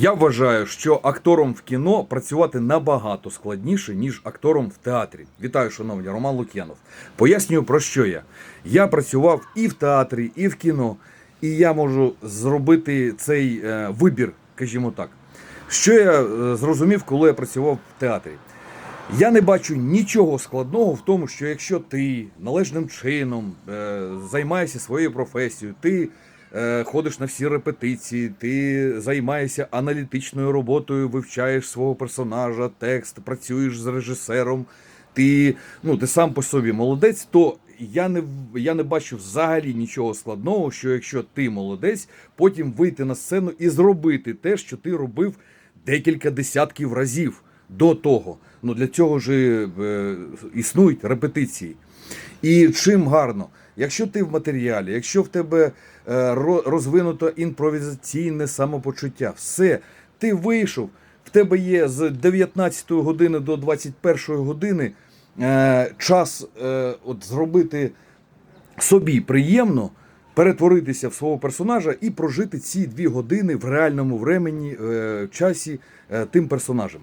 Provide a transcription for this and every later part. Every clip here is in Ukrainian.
Я вважаю, що актором в кіно працювати набагато складніше, ніж актором в театрі. Вітаю, шановні, Роман Лук'янов. Пояснюю, про що я. Я працював і в театрі, і в кіно, і я можу зробити цей е, вибір, скажімо так. Що я е, зрозумів, коли я працював в театрі? Я не бачу нічого складного в тому, що якщо ти належним чином е, займаєшся своєю професією, ти ходиш на всі репетиції, ти займаєшся аналітичною роботою, вивчаєш свого персонажа, текст, працюєш з режисером, ти, ну, ти сам по собі молодець, то я не, я не бачу взагалі нічого складного, що якщо ти молодець, потім вийти на сцену і зробити те, що ти робив декілька десятків разів до того. Ну для цього ж е, існують репетиції. І чим гарно, якщо ти в матеріалі, якщо в тебе е, розвинуто імпровізаційне самопочуття, все, ти вийшов, в тебе є з 19 години до 21 години е, час е, от зробити собі приємно перетворитися в свого персонажа і прожити ці дві години в реальному времені, е, часі тим персонажем.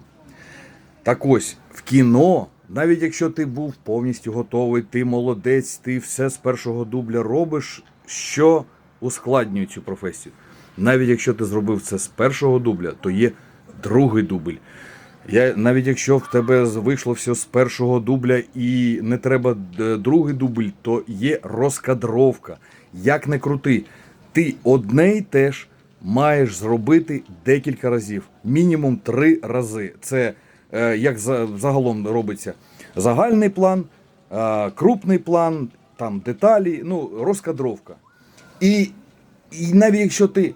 Так ось в кіно, навіть якщо ти був повністю готовий, ти молодець, ти все з першого дубля робиш, що ускладнює цю професію. Навіть якщо ти зробив це з першого дубля, то є другий дубль. Я, навіть якщо в тебе вийшло все з першого дубля і не треба другий дубль, то є розкадровка. Як не крути, ти одне й те ж маєш зробити декілька разів, мінімум три рази. Це е, як загалом робиться загальний план, е, крупний план, там деталі, ну, розкадровка. І, і навіть якщо ти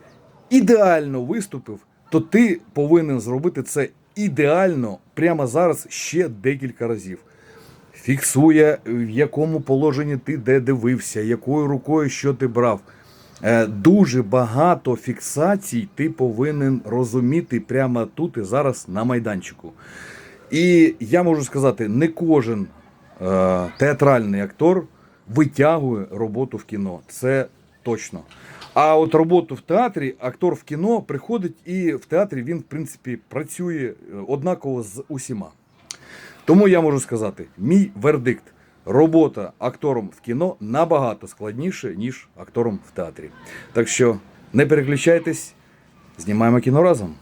ідеально виступив, то ти повинен зробити це ідеально прямо зараз ще декілька разів. Фіксує, в якому положенні ти де дивився, якою рукою що ти брав. Е, Дуже багато фіксацій ти повинен розуміти прямо тут і зараз на майданчику. І я можу сказати, не кожен е, театральний актор витягує роботу в кіно. Це точно. А от роботу в театрі, актор в кіно приходить і в театрі він, в принципі, працює е, однаково з усіма. Тому я можу сказати, мій вердикт. Робота актором в кіно набагато складніше, ніж актором в театрі. Так що не переключайтесь, знімаємо кіно разом.